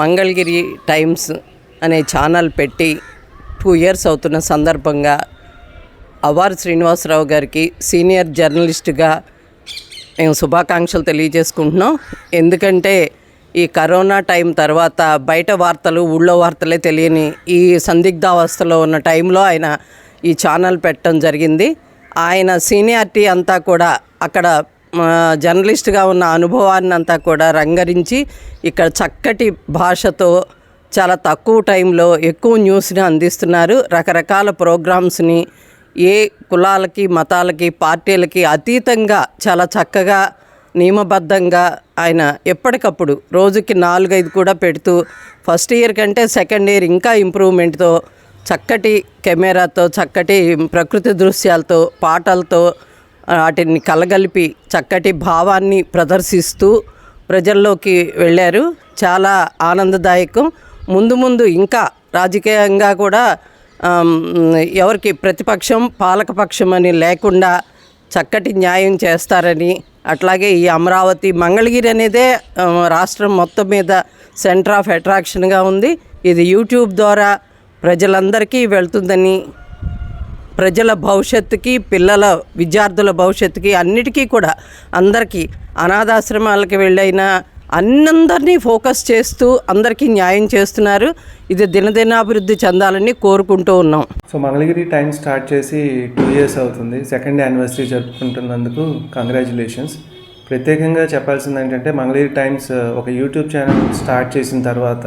Mangalagiri times అనే channel పెట్టి two years అవుతున్న సందర్భంగా అవార్ శ్రీనివాసరావు గారికి సీనియర్ జర్నలిస్ట్గా మేము శుభాకాంక్షలు తెలియజేసుకుంటున్నాం. ఎందుకంటే ఈ కరోనా టైం తర్వాత బయట వార్తలు ఊళ్ళో వార్తలే తెలియని ఈ సందిగ్ధావస్థలో ఉన్న టైంలో ఆయన ఈ ఛానల్ పెట్టడం జరిగింది. ఆయన సీనియారిటీ అంతా కూడా అక్కడ జర్నలిస్ట్గా ఉన్న అనుభవాన్ని అంతా కూడా రంగరించి ఇక్కడ చక్కటి భాషతో చాలా తక్కువ టైంలో ఎక్కువ న్యూస్ని అందిస్తున్నారు. రకరకాల ప్రోగ్రామ్స్ని ఏ కులాలకి మతాలకి పార్టీలకి అతీతంగా చాలా చక్కగా నియమబద్ధంగా ఆయన ఎప్పటికప్పుడు రోజుకి నాలుగైదు కూడా పెడుతూ ఫస్ట్ ఇయర్ కంటే సెకండ్ ఇయర్ ఇంకా ఇంప్రూవ్మెంట్తో చక్కటి కెమెరాతో చక్కటి ప్రకృతి దృశ్యాలతో పాటలతో వాటిని కలగలిపి చక్కటి భావాన్ని ప్రదర్శిస్తూ ప్రజల్లోకి వెళ్ళారు. చాలా ఆనందదాయకం. ముందు ముందు ఇంకా రాజకీయంగా కూడా ఎవరికి ప్రతిపక్షం పాలకపక్షం అని లేకుండా చక్కటి న్యాయం చేస్తారని అట్లాగే ఈ అమరావతి మంగళగిరి అనేదే రాష్ట్రం మొత్తం మీద సెంటర్ ఆఫ్ అట్రాక్షన్గా ఉంది. ఇది యూట్యూబ్ ద్వారా ప్రజలందరికీ వెళ్తుందని ప్రజల భవిష్యత్తుకి పిల్లల విద్యార్థుల భవిష్యత్తుకి అన్నిటికీ కూడా అందరికీ అనాథాశ్రమాలకి వెళ్ళైన అన్నందరినీ ఫోకస్ చేస్తూ అందరికీ న్యాయం చేస్తున్నారు. ఇది దినదినాభివృద్ధి చెందాలని కోరుకుంటూ ఉన్నాం. సో మంగళగిరి టైం స్టార్ట్ చేసి టూ ఇయర్స్ అవుతుంది. సెకండ్ యానివర్సరీ జరుపుకుంటున్నందుకు కంగ్రాచులేషన్స్. ప్రత్యేకంగా చెప్పాల్సింది ఏంటంటే మంగళగిరి టైమ్స్ ఒక యూట్యూబ్ ఛానల్ స్టార్ట్ చేసిన తర్వాత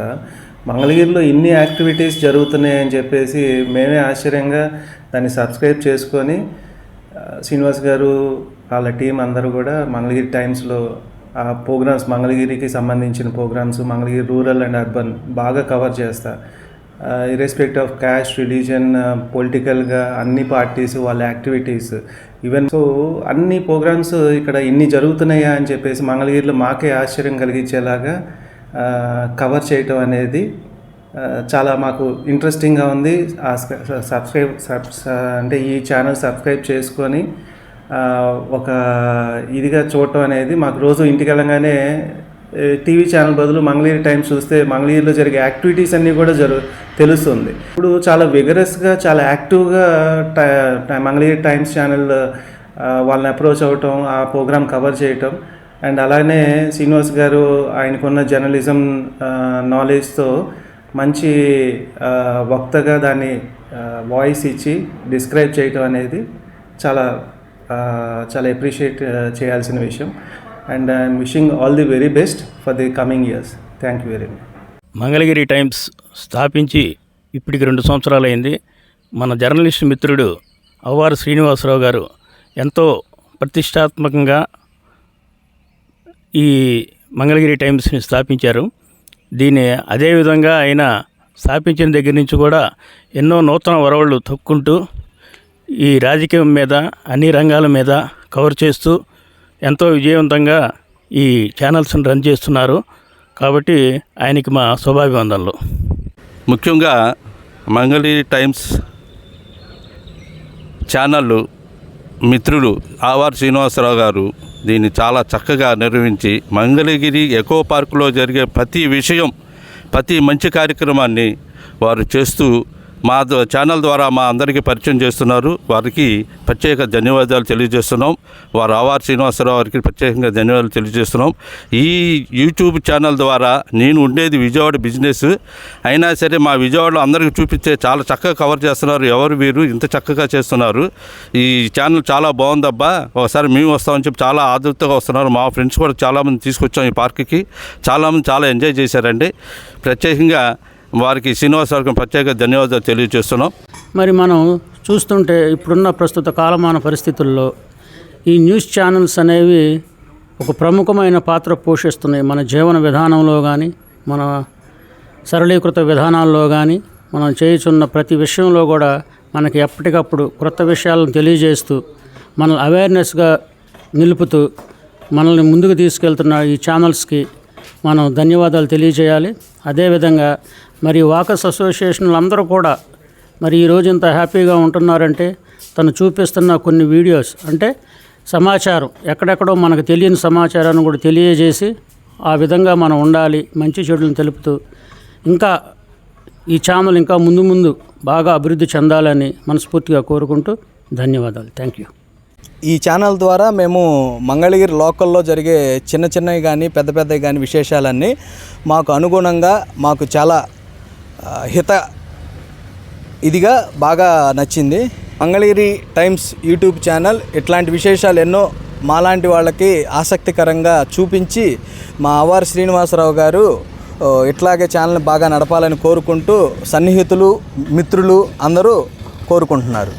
మంగళగిరిలో ఇన్ని యాక్టివిటీస్ జరుగుతున్నాయని చెప్పేసి మేమే ఆశ్చర్యంగా దాన్ని సబ్స్క్రైబ్ చేసుకొని శ్రీనివాస్ గారు వాళ్ళ టీం అందరూ కూడా మంగళగిరి టైమ్స్లో ఆ ప్రోగ్రామ్స్ మంగళగిరికి సంబంధించిన programmes Mangalagiri rural and urban బాగా కవర్ చేస్తా. ఇరెస్పెక్ట్ ఆఫ్ క్యాష్ రిలీజన్ పొలిటికల్గా అన్ని పార్టీస్ వాళ్ళ యాక్టివిటీస్ ఈవెన్ సో అన్ని ప్రోగ్రామ్స్ ఇక్కడ ఇన్ని జరుగుతున్నాయా అని చెప్పేసి మంగళగిరిలో మాకే ఆశ్చర్యం కలిగించేలాగా కవర్ చేయటం అనేది చాలా మాకు ఇంట్రెస్టింగ్గా ఉంది. ఆ సబ్స్క్రైబ్ సబ్స్ అంటే ఈ ఛానల్ సబ్స్క్రైబ్ చేసుకొని ఒక ఇదిగా చూడటం అనేది మాకు రోజు ఇంటికి వెళ్ళగానే టీవీ ఛానల్ బదులు మంగళగిరి టైమ్స్ చూస్తే మంగళగిరిలో జరిగే యాక్టివిటీస్ అన్నీ కూడా జరు తెలుస్తుంది. ఇప్పుడు చాలా విగరస్గా చాలా యాక్టివ్గా టై టై- మంగళగిరి టైమ్స్ ఛానల్ వాళ్ళని అప్రోచ్ అవ్వటం ఆ ప్రోగ్రామ్ కవర్ చేయటం అండ్ అలానే శ్రీనివాస్ గారు ఆయనకున్న జర్నలిజం నాలెడ్జ్తో మంచి వక్తగా దాన్ని వాయిస్ ఇచ్చి డిస్క్రైబ్ చేయటం అనేది చాలా చాలా ఎప్రిషియేట్ చేయాల్సిన విషయం. And I'm wishing all the very best for the coming years. Thank you very much. Mangalagiri times స్థాపించి ఇప్పటికి రెండు సంవత్సరాలైంది. మన జర్నలిస్ట్ మిత్రుడు అవ్వారు శ్రీనివాసరావు గారు ఎంతో ప్రతిష్టాత్మకంగా ఈ మంగళగిరి టైమ్స్ని స్థాపించారు. దీన్ని అదేవిధంగా ఆయన స్థాపించిన దగ్గర నుంచి కూడా ఎన్నో నూతన వరవళ్ళు తొక్కుంటూ ఈ రాజకీయం మీద అన్ని రంగాల మీద కవర్ చేస్తూ ఎంతో విజయవంతంగా ఈ ఛానల్స్ని రన్ చేస్తున్నారు. కాబట్టి ఆయనకి మా శుభాభివందనలు. ముఖ్యంగా మంగళగిరి టైమ్స్ ఛానళ్ళు మిత్రులు ఆవార్ శ్రీనివాసరావు గారు దీన్ని చాలా చక్కగా నిర్వహించి మంగళగిరి ఎకో పార్కులో జరిగే ప్రతి విషయం ప్రతి మంచి కార్యక్రమాన్ని వారు చేస్తూ మా ద- ఛానల్ ద్వారా మా అందరికీ పరిచయం చేస్తున్నారు. వారికి ప్రత్యేక ధన్యవాదాలు తెలియజేస్తున్నాం. వారు ఆవార్ శ్రీనివాసరావు వారికి ప్రత్యేకంగా ధన్యవాదాలు తెలియజేస్తున్నాం. ఈ యూట్యూబ్ ఛానల్ ద్వారా నేను ఉండేది విజయవాడ బిజినెస్. అయినా సరే మా విజయవాడలో అందరికీ చూపించే చాలా చక్కగా కవర్ చేస్తున్నారు. ఎవరు వీరు ఇంత చక్కగా చేస్తున్నారు. ఈ ఛానల్ చాలా బాగుందబ్బా. ఒకసారి మేము వస్తామని చెప్పి చాలా ఆదృతగా వస్తున్నారు. మా ఫ్రెండ్స్ కూడా చాలామంది తీసుకొచ్చాం ఈ పార్క్కి. చాలామంది చాలా ఎంజాయ్ చేశారండి. ప్రత్యేకంగా వారికి శ్రీనివాస్ వారికి ప్రత్యేక ధన్యవాదాలు తెలియజేస్తున్నాం. మరి మనం చూస్తుంటే ఇప్పుడున్న ప్రస్తుత కాలమాన పరిస్థితుల్లో ఈ న్యూస్ ఛానల్స్ అనేవి ఒక ప్రముఖమైన పాత్ర పోషిస్తున్నాయి. మన జీవన విధానంలో కానీ మన సరళీకృత విధానాల్లో కానీ మనం చేయుచున్న ప్రతి విషయంలో కూడా మనకి ఎప్పటికప్పుడు క్రొత్త విషయాలను తెలియజేస్తూ మనల్ని అవేర్నెస్గా నిలుపుతూ మనల్ని ముందుకు తీసుకెళ్తున్న ఈ ఛానల్స్కి మనం ధన్యవాదాలు తెలియజేయాలి. అదేవిధంగా మరి వాకర్స్ అసోసియేషన్లు అందరూ కూడా మరి ఈరోజు ఇంత హ్యాపీగా ఉంటున్నారంటే తను చూపిస్తున్న కొన్ని వీడియోస్ అంటే సమాచారం ఎక్కడెక్కడో మనకు తెలియని సమాచారాన్ని కూడా తెలియజేసి ఆ విధంగా మనం ఉండాలి మంచి చెడులను తెలుపుతూ ఇంకా ఈ ఛానల్ ఇంకా ముందు ముందు బాగా అభివృద్ధి చెందాలని మనస్ఫూర్తిగా కోరుకుంటూ ధన్యవాదాలు. Thank you. ఈ ఛానల్ ద్వారా మేము మంగళగిరి లోకల్లో జరిగే చిన్న చిన్నవి కానీ పెద్ద పెద్దవి కానీ విశేషాలన్నీ మాకు అనుగుణంగా మాకు చాలా హిత ఇదిగా బాగా నచ్చింది. మంగళగిరి టైమ్స్ యూట్యూబ్ ఛానల్ ఇట్లాంటి విశేషాలు ఎన్నో మాలాంటి వాళ్ళకి ఆసక్తికరంగా చూపించి మా అవార్ శ్రీనివాసరావు గారు ఇట్లాగే ఛానల్ బాగా నడపాలని కోరుకుంటూ సన్నిహితులు మిత్రులు అందరూ కోరుకుంటున్నారు.